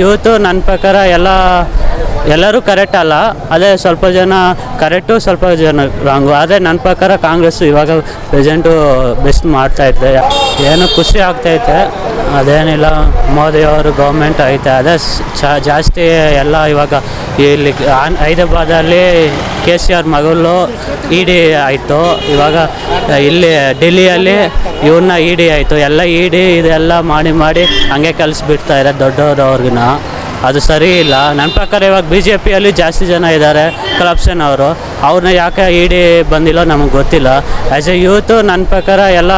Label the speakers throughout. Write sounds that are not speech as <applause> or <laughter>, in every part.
Speaker 1: Youth ನನ್ನ ಪ್ರಕಾರ ಎಲ್ಲ, ಎಲ್ಲರೂ ಕರೆಕ್ಟ್ ಅಲ್ಲ. ಅದೇ ಸ್ವಲ್ಪ ಜನ ಕರೆಕ್ಟು ಸ್ವಲ್ಪ ಜನ ರಾಂಗು ಆದರೆ ನನ್ನ ಪ್ರಕಾರ ಕಾಂಗ್ರೆಸ್ ಇವಾಗ ಪ್ರೆಸೆಂಟು ಬೆಸ್ಟ್ ಮಾಡ್ತೈತೆ ಏನು ಖುಷಿ ಆಗ್ತೈತೆ ಅದೇನಿಲ್ಲ, ಮೋದಿಯವರು ಗೌರ್ಮೆಂಟ್ ಐತೆ. ಅದೇ ಜಾಸ್ತಿ ಎಲ್ಲ ಇವಾಗ ಇಲ್ಲಿ ಹೈದರಾಬಾದಲ್ಲಿ ಕೆ ಸಿ ಆರ್ ಮಗಳು ಇ ಡಿ ಆಯಿತು. ಇವಾಗ ಇಲ್ಲಿ ಡೆಲ್ಲಿಯಲ್ಲಿ ಇವನ್ನ ಇ ಡಿ ಆಯಿತು. ಎಲ್ಲ ಇ ಡಿ ಇದೆಲ್ಲ ಮಾಡಿ ಮಾಡಿ ಹಂಗೆ ಕಲಿಸ್ಬಿಡ್ತಾ ದೊಡ್ಡವರು ಅವ್ರಿಗಿನ. ಅದು ಸರಿ ಇಲ್ಲ. ನನ್ನ ಪ್ರಕಾರ ಇವಾಗ ಬಿ ಜೆ ಪಿಯಲ್ಲಿ ಜಾಸ್ತಿ ಜನ ಇದ್ದಾರೆ ಕರಪ್ಷನ್ ಅವರು. ಅವ್ರನ್ನ ಯಾಕೆ ಇ ಡಿ ಬಂದಿಲ್ಲ ನಮಗೆ ಗೊತ್ತಿಲ್ಲ. ಆ್ಯಸ್ ಎ ಯೂತು ನನ್ನ ಪ್ರಕಾರ ಎಲ್ಲ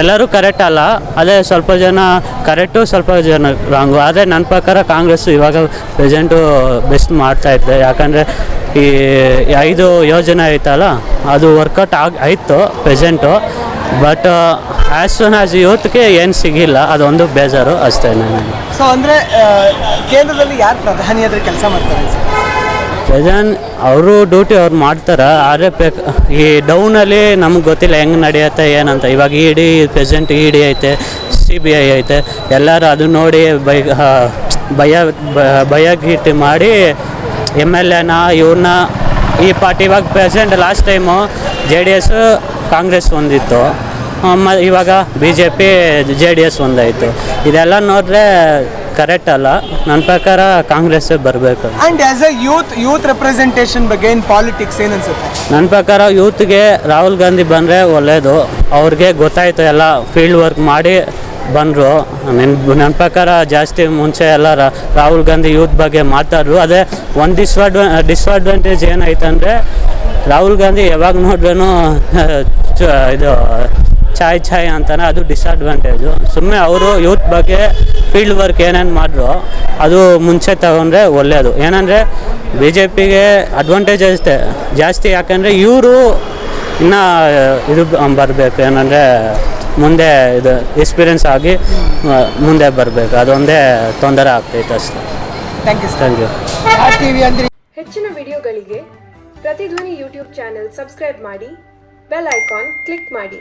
Speaker 1: ಎಲ್ಲರೂ ಕರೆಕ್ಟ್ ಅಲ್ಲ, ಅದೇ ಸ್ವಲ್ಪ ಜನ ಕರೆಕ್ಟು ಸ್ವಲ್ಪ ಜನ ರಾಂಗು ಆದರೆ ನನ್ನ ಪ್ರಕಾರ ಕಾಂಗ್ರೆಸ್ ಇವಾಗ ಪ್ರೆಸೆಂಟು ಬೆಸ್ಟ್ ಮಾಡ್ತಾಯಿದೆ ಯಾಕಂದರೆ ಈ ಐದು ಯೋಜನೆ ಐತಲ್ಲ, ಅದು ವರ್ಕೌಟ್ ಆಗಿ ಆಯಿತು present but as soon as ಯೂತ್ಗೆ ಏನು ಸಿಗಿಲ್ಲ, ಅದೊಂದು ಬೇಜಾರು ಅಷ್ಟೇ ನನಗೆ.
Speaker 2: ಸೊ ಅಂದರೆ ಕೇಂದ್ರದಲ್ಲಿ ಯಾರು ಪ್ರಧಾನಿಯಾದರೆ ಕೆಲಸ ಮಾಡ್ತಾರೆ?
Speaker 1: ಪ್ರೆಸೆಂಟ್ ಅವರು ಡ್ಯೂಟಿ ಅವ್ರು ಮಾಡ್ತಾರೆ, ಆದರೆ ಪೆಕ್ ಈ ಡೌನಲ್ಲಿ ನಮ್ಗೆ ಗೊತ್ತಿಲ್ಲ ಹೆಂಗೆ ನಡೆಯುತ್ತೆ, ಏನಂತ. ಇವಾಗ E D present E D ಐತೆ ಸಿ ಬಿ ಐ ಐತೆ. ಎಲ್ಲರೂ ಅದು ನೋಡಿ ಬೈ ಭಯ ಭಯ ಗೀಟಿ ಮಾಡಿ ಎಂ ಎಲ್ ಎನ ಇವ್ರನ್ನ ಈ ಪಾರ್ಟಿ ಇವಾಗ present last time J D S Congress ಒಂದಿತ್ತು. ಇವಾಗ B J P J D S ಒಂದಾಯಿತು. ಇದೆಲ್ಲ ನೋಡಿದ್ರೆ ಕರೆಕ್ಟ್ ಅಲ್ಲ. ನನ್ನ ಪ್ರಕಾರ ಕಾಂಗ್ರೆಸ್ ಬರಬೇಕು.
Speaker 2: And as a youth youth representation ಬಗ್ಗೆ ಇನ್ ಪಾಲಿಟಿಕ್ಸ್ ಏನ್ ಅನ್ಸುತ್ತೆ?
Speaker 1: ನನ್ನ ಪ್ರಕಾರ ಯೂತ್ಗೆ ರಾಹುಲ್ ಗಾಂಧಿ ಬಂದರೆ ಒಳ್ಳೆಯದು ಅವ್ರಿಗೆ ಗೊತ್ತಾಯಿತು ಎಲ್ಲ ಫೀಲ್ಡ್ ವರ್ಕ್ ಮಾಡಿ ಬಂದರು. ನನ್ನ ನನ್ನ ಪ್ರಕಾರ ಜಾಸ್ತಿ ಮುಂಚೆ ಎಲ್ಲ ರಾ- ರಾಹುಲ್ ಗಾಂಧಿ ಯೂತ್ ಬಗ್ಗೆ ಮಾತಾಡ್ರು. ಅದೇ ಒಂದು ಡಿಸ್ಅಡ್ವಾ ಡಿಸ್ಅಡ್ವಾಂಟೇಜ್ ಏನಾಯ್ತಂದರೆ ರಾಹುಲ್ ಗಾಂಧಿ ಯಾವಾಗ ನೋಡ್ರೂ <laughs> ಇದು ಚಾಯ್ ಚಾಯ್ ಅಂತಾನೆ ಅದು ಡಿಸ್ಅಡ್ವಾಂಟೇಜು ಸುಮ್ಮನೆ ಅವರು ಯೂತ್ ಬಗ್ಗೆ ಫೀಲ್ಡ್ ವರ್ಕ್ ಏನೇನು ಮಾಡಿದ್ರು ಅದು ಮುಂಚೆ ತಗೊಂಡ್ರೆ ಒಳ್ಳೆಯದು ಏನಂದರೆ ಬಿ ಜೆ ಪಿಗೆ ಅಡ್ವಾಂಟೇಜ್ ಅಷ್ಟೇ. ಜಾಸ್ತಿ ಯಾಕಂದರೆ ಇವರು ಇನ್ನು ಇದು ಬರಬೇಕು ಏನಂದರೆ ಮುಂದೆ ಇದು ಎಕ್ಸ್ಪೀರಿಯನ್ಸ್ ಆಗಿ ಮುಂದೆ ಬರಬೇಕು. ಅದೊಂದೇ ತೊಂದರೆ ಆಗ್ತೈತೆ ಅಷ್ಟೇ.
Speaker 2: Thank you
Speaker 1: thank you
Speaker 2: R TV ಅಂದ್ರೆ.
Speaker 3: ಹೆಚ್ಚಿನ ವಿಡಿಯೋಗಳಿಗೆ ಪ್ರತಿಧ್ವನಿ ಯೂಟ್ಯೂಬ್ ಚಾನೆಲ್ ಸಬ್ಸ್ಕ್ರೈಬ್ ಮಾಡಿ ಬೆಲ್ ಐಕಾನ್ ಕ್ಲಿಕ್ ಮಾಡಿ.